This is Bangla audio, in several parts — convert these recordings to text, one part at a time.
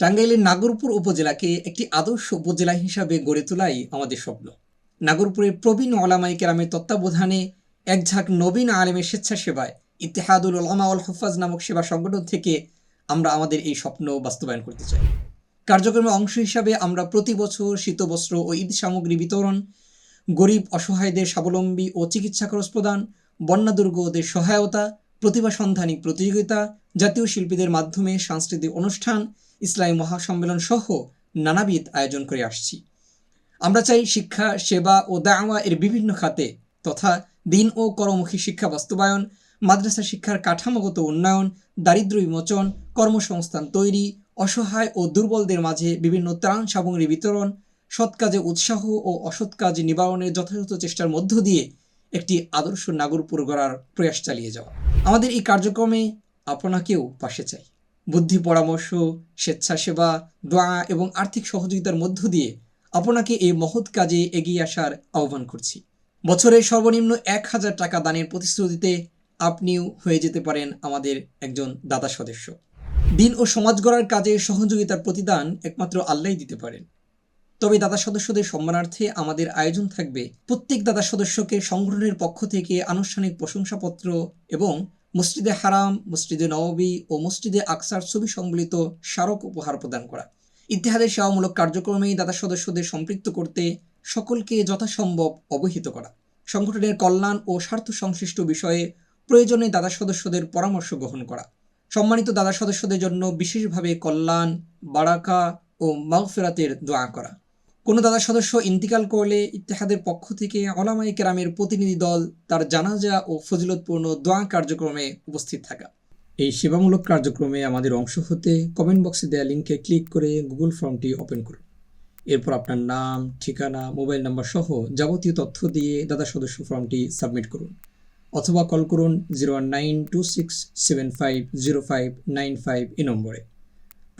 টাঙ্গাইলের নাগরপুর উপজেলাকে একটি আদর্শ উপজেলা হিসাবে গড়ে তোলাই আমাদের স্বপ্ন। নাগরপুরের প্রবীণ ওলামাই কেরামের তত্ত্বাবধানে এক ঝাঁক নবীন আলেমের স্বেচ্ছাসেবায় ইতিহাদুল ওলামা উল হফাজ নামক সেবা সংগঠন থেকে আমরা আমাদের এই স্বপ্ন বাস্তবায়ন করতে চাই। কার্যক্রমের অংশ হিসাবে আমরা প্রতি বছর শীতবস্ত্র ও ঈদ সামগ্রী বিতরণ, গরিব অসহায়দের স্বাবলম্বী ও চিকিৎসা খরচ প্রদান, বন্যা দুর্গদের সহায়তা প্রতিভা সন্ধানী প্রতিযোগিতা জাতীয় শিল্পীদের মাধ্যমে সাংস্কৃতিক অনুষ্ঠান, ইসলামী মহাসম্মেলন সহ নানাবিধ আয়োজন করে আসছি। আমরা চাই শিক্ষা, সেবা ও দাওয়া এর বিভিন্ন খাতে তথা দিন ও কর্মমুখী শিক্ষা বাস্তবায়ন, মাদ্রাসা শিক্ষার কাঠামোগত উন্নয়ন, দারিদ্র্য বিমোচন, কর্মসংস্থান তৈরি, অসহায় ও দুর্বলদের মাঝে বিভিন্ন ত্রাণ সামগ্রী বিতরণ, সৎ কাজে উৎসাহ ও অসৎ কাজ নিবারণের যথাযথ চেষ্টার মধ্য দিয়ে একটি আদর্শ নাগরপুর গড়ার প্রয়াস চালিয়ে যাওয়া। আমাদের এই কার্যক্রমে আপনাকেও পাশে চাই। বুদ্ধি, পরামর্শ, স্বেচ্ছাসেবা, দোয়া এবং আর্থিক সহযোগিতার মধ্য দিয়ে আপনাকে এই মহৎ কাজে এগিয়ে আসার আহ্বান করছি। বছরে সর্বনিম্ন এক হাজার টাকা দানের প্রতিশ্রুতিতে আপনিও হয়ে যেতে পারেন আমাদের একজন দাদা সদস্য। দিন ও সমাজ গড়ার কাজে সহযোগিতার প্রতিদান একমাত্র আল্লাহই দিতে পারেন। তবে দাদা সদস্যদের সম্মানার্থে আমাদের আয়োজন থাকবে প্রত্যেক দাদা সদস্যকে সংগঠনের পক্ষ থেকে আনুষ্ঠানিক প্রশংসাপত্র এবং মসজিদে হারাম, মসজিদে নববী ও মসজিদে আকসার ছবি সংবলিত স্মারক উপহার প্রদান করা। ইতিহাদের সেবামূলক কার্যক্রমেই দাদা সদস্যদের সম্পৃক্ত করতে সকলকে যথাসম্ভব অবহিত করা। সংগঠনের কল্যাণ ও স্বার্থ সংশ্লিষ্ট বিষয়ে প্রয়োজনে দাদা সদস্যদের পরামর্শ গ্রহণ করা। সম্মানিত দাদা সদস্যদের জন্য বিশেষভাবে কল্যাণ, বারাকা ও মাগফেরাতের দোয়া করা। কোনো দাদা সদস্য ইন্তিকাল করলে ইত্তেহাদের পক্ষ থেকে অলামাই কেরামের প্রতিনিধি দল তার জানাজা ও ফজিলতপূর্ণ দোয়া কার্যক্রমে উপস্থিত থাকা। এই সেবামূলক কার্যক্রমে আমাদের অংশ হতে কমেন্ট বক্সে দেওয়া লিঙ্কে ক্লিক করে গুগল ফর্মটি ওপেন করুন। এরপর আপনার নাম, ঠিকানা মোবাইল নাম্বার সহ যাবতীয় তথ্য দিয়ে দাদা সদস্য ফর্মটি সাবমিট করুন। অথবা কল করুন zero nine two six seven five zero five nine five এই নম্বরে।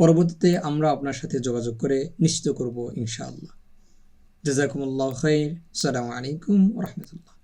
পরবর্তীতে আমরা আপনার সাথে যোগাযোগ করে নিশ্চিত করব ইনশাআল্লাহ। জাজাকুমুল্লাহ খৈর সালামু আলাইকুম রহমতুল্লাহ।